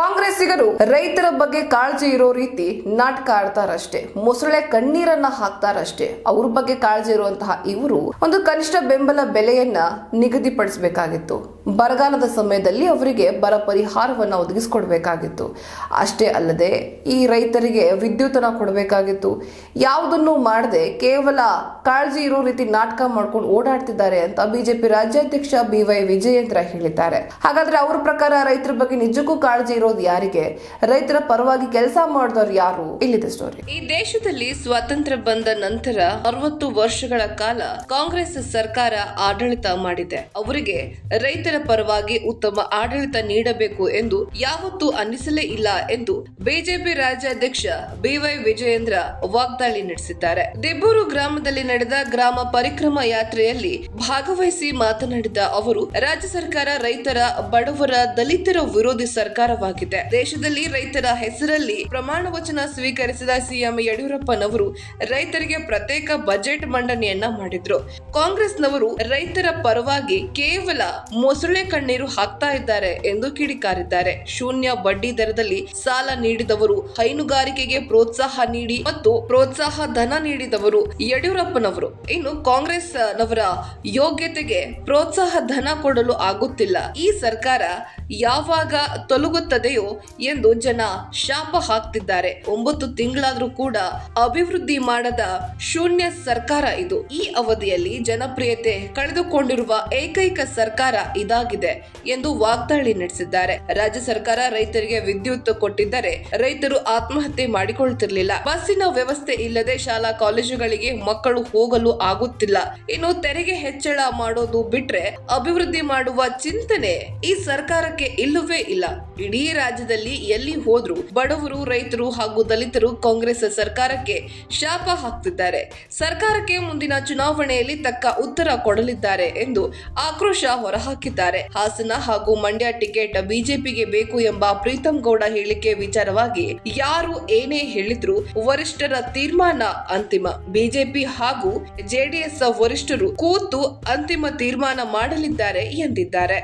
ಕಾಂಗ್ರೆಸ್ ಕಾಂಗ್ರೆಸ್ಸಿಗರು ರೈತರ ಬಗ್ಗೆ ಕಾಳಜಿ ಇರೋ ರೀತಿ ನಾಟಕ ಆಡ್ತಾರಷ್ಟೇ, ಮೊಸಳೆ ಕಣ್ಣೀರನ್ನ ಹಾಕ್ತಾರಷ್ಟೇ. ಅವ್ರ ಬಗ್ಗೆ ಕಾಳಜಿ ಇರುವಂತಹ ಇವರು ಒಂದು ಕನಿಷ್ಠ ಬೆಂಬಲ ಬೆಲೆಯನ್ನ ನಿಗದಿಪಡಿಸಬೇಕಾಗಿತ್ತು. ಬರಗಾಲದ ಸಮಯದಲ್ಲಿ ಅವರಿಗೆ ಬರ ಪರಿಹಾರವನ್ನ ಒದಗಿಸಿಕೊಡ್ಬೇಕಾಗಿತ್ತು. ಅಷ್ಟೇ ಅಲ್ಲದೆ ಈ ರೈತರಿಗೆ ವಿದ್ಯುತ್ತನ್ನ ಕೊಡಬೇಕಾಗಿತ್ತು. ಯಾವುದನ್ನು ಮಾಡದೆ ಕೇವಲ ಕಾಳಜಿ ಇರೋ ರೀತಿ ನಾಟಕ ಮಾಡ್ಕೊಂಡು ಓಡಾಡ್ತಿದ್ದಾರೆ ಅಂತ ಬಿಜೆಪಿ ರಾಜ್ಯಾಧ್ಯಕ್ಷ ಬಿ ವೈ ವಿಜಯೇಂದ್ರ ಹೇಳಿದ್ದಾರೆ. ಹಾಗಾದ್ರೆ ಅವ್ರ ಪ್ರಕಾರ ರೈತರ ಬಗ್ಗೆ ನಿಜಕ್ಕೂ ಕಾಳಜಿ ಇರೋದು ಯಾರಿಗೆ? ರೈತರ ಪರವಾಗಿ ಕೆಲಸ ಮಾಡಿದವರು ಯಾರು? ಇಲ್ಲಿದೆ ಸ್ಟೋರಿ ಈ ದೇಶದಲ್ಲಿ ಸ್ವಾತಂತ್ರ್ಯ ಬಂದ ನಂತರ ಅರವತ್ತು ವರ್ಷಗಳ ಕಾಲ ಕಾಂಗ್ರೆಸ್ ಸರ್ಕಾರ ಆಡಳಿತ ಮಾಡಿದೆ. ಅವರಿಗೆ ರೈತರ ಪರವಾಗಿ ಉತ್ತಮ ಆಡಳಿತ ನೀಡಬೇಕು ಎಂದು ಯಾವತ್ತೂ ಅನ್ನಿಸಲೇ ಇಲ್ಲ ಎಂದು ಬಿಜೆಪಿ ರಾಜ್ಯಾಧ್ಯಕ್ಷ ಬಿವೈ ವಿಜಯೇಂದ್ರ ವಾಗ್ದಾಳಿ ನಡೆಸಿದ್ದಾರೆ. ದೆಬ್ಬೂರು ಗ್ರಾಮದಲ್ಲಿ ನಡೆದ ಗ್ರಾಮ ಪರಿಕ್ರಮ ಯಾತ್ರೆಯಲ್ಲಿ ಭಾಗವಹಿಸಿ ಮಾತನಾಡಿದ ಅವರು, ರಾಜ್ಯ ಸರ್ಕಾರ ರೈತರ ಬಡವರ ದಲಿತರ ವಿರೋಧಿ ಸರ್ಕಾರವಾಗಿದೆ. ದೇಶದಲ್ಲಿ ರೈತರ ಹೆಸರಲ್ಲಿ ಪ್ರಮಾಣ ವಚನ ಸ್ವೀಕರಿಸಿದ ಸಿಎಂ ಯಡಿಯೂರಪ್ಪನವರು ರೈತರಿಗೆ ಪ್ರತ್ಯೇಕ ಬಜೆಟ್ ಮಂಡನೆಯನ್ನ ಮಾಡಿದ್ರು. ಕಾಂಗ್ರೆಸ್ನವರು ರೈತರ ಪರವಾಗಿ ಕೇವಲ ಮೊಸಳೆ ಕಣ್ಣೀರು ಹಾಕ್ತಾ ಇದ್ದಾರೆ ಎಂದು ಕಿಡಿಕಾರಿದ್ದಾರೆ. ಶೂನ್ಯ ಬಡ್ಡಿ ದರದಲ್ಲಿ ಸಾಲ ನೀಡಿದವರು ಹೈನುಗಾರಿಕೆಗೆ ಪ್ರೋತ್ಸಾಹ ನೀಡಿ ಮತ್ತು ಪ್ರೋತ್ಸಾಹ ಧನ ನೀಡಿದವರು ಯಡಿಯೂರಪ್ಪನವರು. ಇನ್ನು ಕಾಂಗ್ರೆಸ್ ನವರ ಯೋಗ್ಯತೆಗೆ ಪ್ರೋತ್ಸಾಹ ಧನ ಕೊಡಲು ಆಗುತ್ತಿಲ್ಲ. ಈ ಸರ್ಕಾರ ಯಾವಾಗ ತೊಲಗುತ್ತದೆಯೋ ಎಂದು ಜನ ಶಾಪ ಹಾಕ್ತಿದ್ದಾರೆ. ಒಂಬತ್ತು ತಿಂಗಳಾದ್ರೂ ಕೂಡ ಅಭಿವೃದ್ಧಿ ಮಾಡದ ಶೂನ್ಯ ಸರ್ಕಾರ ಇದು. ಈ ಅವಧಿಯಲ್ಲಿ ಜನಪ್ರಿಯತೆ ಕಳೆದುಕೊಂಡಿರುವ ಏಕೈಕ ಸರ್ಕಾರ ಇದಾಗಿದೆ ಎಂದು ವಾಗ್ದಾಳಿ ನಡೆಸಿದ್ದಾರೆ. ರಾಜ್ಯ ಸರ್ಕಾರ ರೈತರಿಗೆ ವಿದ್ಯುತ್ ಕೊಟ್ಟಿದ್ದರೆ ರೈತರು ಆತ್ಮಹತ್ಯೆ ಮಾಡಿಕೊಳ್ಳುತ್ತಿರಲಿಲ್ಲ ಬಸ್ಸಿನ ವ್ಯವಸ್ಥೆ ಇಲ್ಲದೆ ಶಾಲಾ ಕಾಲೇಜುಗಳಿಗೆ ಮಕ್ಕಳು ಹೋಗಲು ಆಗುತ್ತಿಲ್ಲ. ಇನ್ನು ತೆರಿಗೆ ಹೆಚ್ಚಳ ಮಾಡೋದು ಬಿಟ್ರೆ ಅಭಿವೃದ್ಧಿ ಮಾಡುವ ಚಿಂತನೆ ಈ ಸರ್ಕಾರಕ್ಕೆ ಇಲ್ಲವೇ ಇಲ್ಲ. ಇಡೀ ರಾಜ್ಯದಲ್ಲಿ ಎಲ್ಲಿ ಹೋದ್ರು ಬಡವರು, ರೈತರು ಹಾಗೂ ದಲಿತರು ಕಾಂಗ್ರೆಸ್ ಸರ್ಕಾರಕ್ಕೆ ಶಾಪ ಹಾಕ್ತಿದ್ದಾರೆ. ಸರ್ಕಾರಕ್ಕೆ ಮುಂದಿನ ಚುನಾವಣೆಯಲ್ಲಿ ತಕ್ಕ ಉತ್ತರ ಕೊಡಲಿದ್ದಾರೆ ಎಂದು ಆಕ್ರೋಶ ಹೊರಹಾಕಿದ್ದಾರೆ. ಹಾಸನ ಹಾಗೂ ಮಂಡ್ಯ ಟಿಕೆಟ್ ಬಿಜೆಪಿಗೆ ಬೇಕು ಎಂಬ ಪ್ರೀತಂ ಗೌಡ ಹೇಳಿಕೆ ವಿಚಾರವಾಗಿ ಯಾರು ಏನೇ ಹೇಳಿದ್ರು ವರಿಷ್ಠರ ತೀರ್ಮಾನ ಅಂತಿಮ. ಬಿಜೆಪಿ ಹಾಗೂ ಜೆಡಿಎಸ್ ವರಿಷ್ಠರು ಕೂತು ಅಂತಿಮ ತೀರ್ಮಾನ ಮಾಡಲಿದ್ದಾರೆ ಎಂದಿದ್ದಾರೆ.